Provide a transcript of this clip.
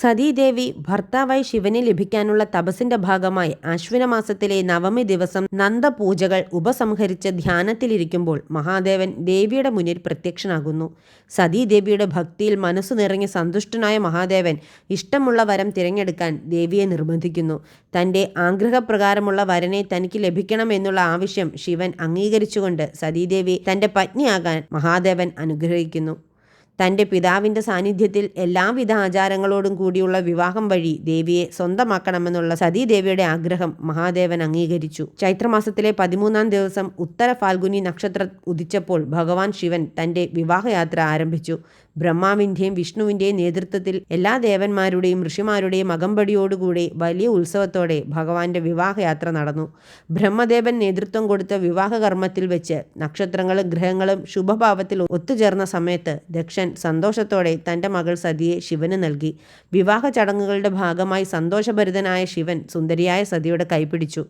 സതീദേവി ഭർത്താവായി ശിവനെ ലഭിക്കാനുള്ള തപസിന്റെ ഭാഗമായി അശ്വിന മാസത്തിലെ നവമി ദിവസം നന്ദപൂജകൾ ഉപസംഹരിച്ച് ധ്യാനത്തിലിരിക്കുമ്പോൾ മഹാദേവൻ ദേവിയുടെ മുന്നിൽ പ്രത്യക്ഷനാകുന്നു. സതീദേവിയുടെ ഭക്തിയിൽ മനസ്സു നിറഞ്ഞ് സന്തുഷ്ടനായ മഹാദേവൻ ഇഷ്ടമുള്ള വരം തിരഞ്ഞെടുക്കാൻ ദേവിയെ നിർബന്ധിക്കുന്നു. തന്റെ ആഗ്രഹപ്രകാരമുള്ള വരനെ തനിക്ക് ലഭിക്കണമെന്നുള്ള ആവശ്യം ശിവൻ അംഗീകരിച്ചുകൊണ്ട് സതീദേവി തന്റെ പത്നിയാകാൻ മഹാദേവൻ അനുഗ്രഹിക്കുന്നു. തന്റെ പിതാവിന്റെ സാന്നിധ്യത്തിൽ എല്ലാവിധ ആചാരങ്ങളോടും കൂടിയുള്ള വിവാഹം വഴി ദേവിയെ സ്വന്തമാക്കണമെന്നുള്ള സതീദേവിയുടെ ആഗ്രഹം മഹാദേവൻ അംഗീകരിച്ചു. ചൈത്രമാസത്തിലെ പതിമൂന്നാം ദിവസം ഉത്തര ഫാൽഗുനി നക്ഷത്രം ഉദിച്ചപ്പോൾ ഭഗവാൻ ശിവൻ തന്റെ വിവാഹയാത്ര ആരംഭിച്ചു. ബ്രഹ്മാവിന്റെയും വിഷ്ണുവിന്റെയും നേതൃത്വത്തിൽ എല്ലാ ദേവന്മാരുടെയും ഋഷിമാരുടെയും അകമ്പടിയോടുകൂടി വലിയ ഉത്സവത്തോടെ ഭഗവാന്റെ വിവാഹയാത്ര നടന്നു. ബ്രഹ്മദേവൻ നേതൃത്വം കൊടുത്ത വിവാഹകർമ്മത്തിൽ വെച്ച് നക്ഷത്രങ്ങളും ഗ്രഹങ്ങളും ശുഭഭാവത്തിൽ ഒത്തുചേർന്ന സമയത്ത് ദക്ഷൻ സന്തോഷത്തോടെ തന്റെ മകൾ സതിയെ ശിവന് നൽകി. വിവാഹ ചടങ്ങുകളുടെ ഭാഗമായി സന്തോഷഭരിതനായ ശിവൻ സുന്ദരിയായ സതിയുടെ കൈപിടിച്ചു